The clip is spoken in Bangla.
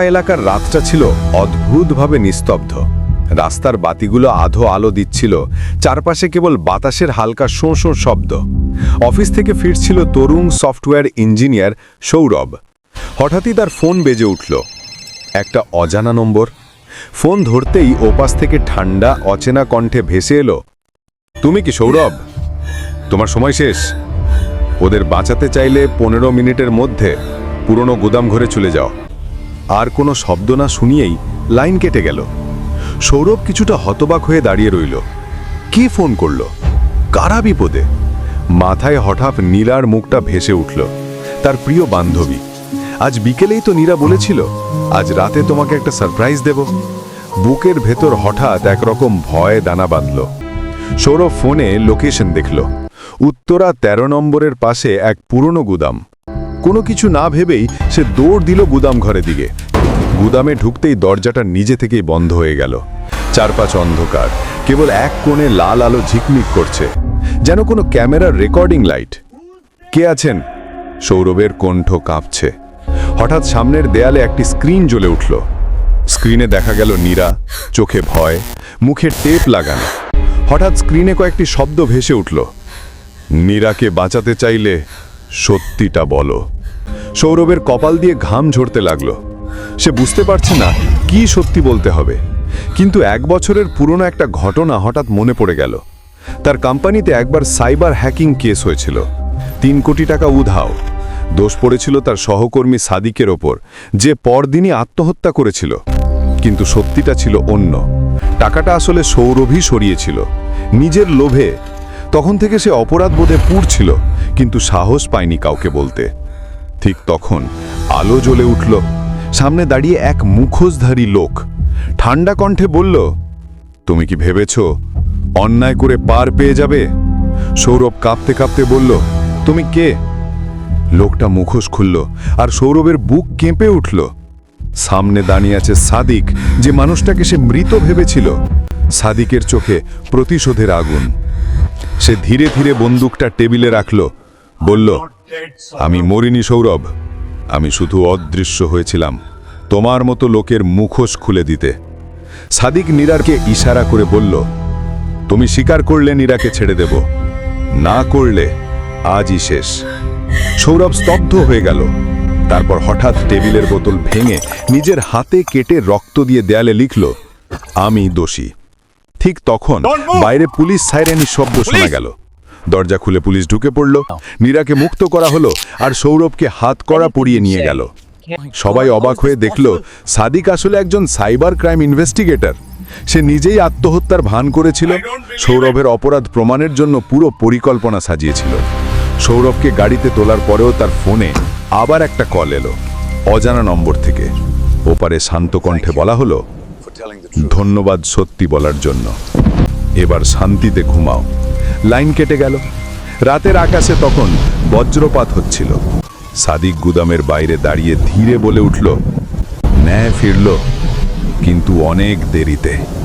এলাকার রাতটা ছিল অদ্ভুতভাবে নিস্তব্ধ। রাস্তার বাতিগুলো আধো আলো দিচ্ছিল, চারপাশে কেবল বাতাসের হালকা শোঁ শোঁ শব্দ। অফিস থেকে ফিরছিল তরুণ সফটওয়্যার ইঞ্জিনিয়ার সৌরভ। হঠাৎই তার ফোন বেজে উঠল। একটা অজানা নম্বর। ফোন ধরতেই ওপাশ থেকে ঠান্ডা, অচেনা কণ্ঠে ভেসে এলো, তুমি কি সৌরভ? তোমার সময় শেষ। ওদের বাঁচাতে চাইলে পনেরো মিনিটের মধ্যে পুরনো গুদাম ঘরে চলে যাও। আর কোনো শব্দ না শুনিয়েই লাইন কেটে গেল। সৌরভ কিছুটা হতবাক হয়ে দাঁড়িয়ে রইল। কে ফোন করল? কারা বিপদে? মাথায় হঠাৎ নীলার মুখটা ভেসে উঠল। তার প্রিয় বান্ধবী। আজ বিকেলেই তো নীরা বলেছিল, আজ রাতে তোমাকে একটা সারপ্রাইজ দেব। বুকের ভেতর হঠাৎ একরকম ভয় দানা বাঁধল। সৌরভ ফোনে লোকেশন দেখল। উত্তরা ১৩ নম্বরের পাশে এক পুরনো গুদাম। কোনো কিছু না ভেবেই সে দৌড় দিল গুদাম ঘরের দিকে। গুদামে ঢুকতেই দরজাটা নিজে থেকেই বন্ধ হয়ে গেল। চারপাশ অন্ধকার। কেবল এক কোণে লাল আলো ঝিকমিক করছে। যেন কোনো ক্যামেরার রেকর্ডিং লাইট। কে আছেন? সৌরভের কণ্ঠ কাঁপছে। হঠাৎ সামনের দেয়ালে একটি স্ক্রিন জ্বলে উঠল। স্ক্রিনে দেখা গেল নীরা, চোখে ভয়, মুখে টেপ লাগানো। হঠাৎ স্ক্রিনে কয়েকটি শব্দ ভেসে উঠল। নীরাকে বাঁচাতে চাইলে সত্যিটা বলো। সৌরভের কপাল দিয়ে ঘাম ঝরতে লাগল। সে বুঝতে পারছে না কি সত্যি বলতে হবে। কিন্তু এক বছরের পুরনো একটা ঘটনা হঠাৎ মনে পড়ে গেল। তার কোম্পানিতে একবার সাইবার হ্যাকিং কেস হয়েছিল। তিন কোটি টাকা উধাও। দোষ পড়েছিল তার সহকর্মী সাদিকের ওপর, যে পরদিনই আত্মহত্যা করেছিল। কিন্তু সত্যিটা ছিল অন্য। টাকাটা আসলে সৌরভই সরিয়েছিল। নিজের লোভে। তখন থেকে সে অপরাধ বোধে পুড়ছিল কিন্তু সাহস পায়নি কাউকে বলতে। ঠিক তখন আলো জ্বলে উঠল। সামনে দাঁড়িয়ে এক মুখোশধারী লোক। ঠান্ডা কণ্ঠে বলল, তুমি কি ভেবেছ অন্যায় করে পার পেয়ে যাবে? সৌরভ কাঁপতে কাঁপতে বলল, তুমি কে? লোকটা মুখোশ খুলল আর সৌরভের বুক কেঁপে উঠল। সামনে দাঁড়িয়ে আছে সাদিক, যে মানুষটাকে সে মৃত ভেবেছিল। সাদিকের চোখে প্রতিশোধের আগুন। সে ধীরে ধীরে বন্দুকটা টেবিলে রাখল, বলল, আমি মরিনি সৌরভ। আমি শুধু অদৃশ্য হয়েছিলাম তোমার মতো লোকের মুখোশ খুলে দিতে। সাদিক নীরারকে ইশারা করে বলল তুমি স্বীকার করলে নীরাকে ছেড়ে দেব না করলে আজই শেষ। সৌরভ স্তব্ধ হয়ে গেল। তারপর হঠাৎ টেবিলের বোতল ভেঙে নিজের হাতে কেটে রক্ত দিয়ে দেয়ালে লিখল আমি দোষী। ঠিক তখন বাইরে পুলিশ সাইরেনি শব্দ শোনা গেল। দরজা খুলে পুলিশ ঢুকে পড়ল। নীরাকে মুক্ত করা হলো আর সৌরভকে হাত করা পরিয়ে নিয়ে গেল। সবাই অবাক হয়ে দেখল, সাদিক আসলে একজন সাইবার ক্রাইম ইনভেস্টিগেটর। সে নিজেই আত্মহত্যার ভান করেছিল, সৌরভের অপরাধ প্রমাণের জন্য পুরো পরিকল্পনা সাজিয়েছিল। সৌরভকে গাড়িতে তোলার পরেও তার ফোনে আবার একটা কল এলো, অজানা নম্বর থেকে। ওপারে শান্ত কণ্ঠে বলা হলো, ধন্যবাদ সত্যি বলার জন্য। এবার শান্তিতে ঘুমাও। লাইন কেটে গেল। রাতের আকাশে তখন বজ্রপাত হচ্ছিল। সাদিক গুদামের বাইরে দাঁড়িয়ে ধীরে বলে উঠল, ন্যায় ফিরল, কিন্তু অনেক দেরিতে।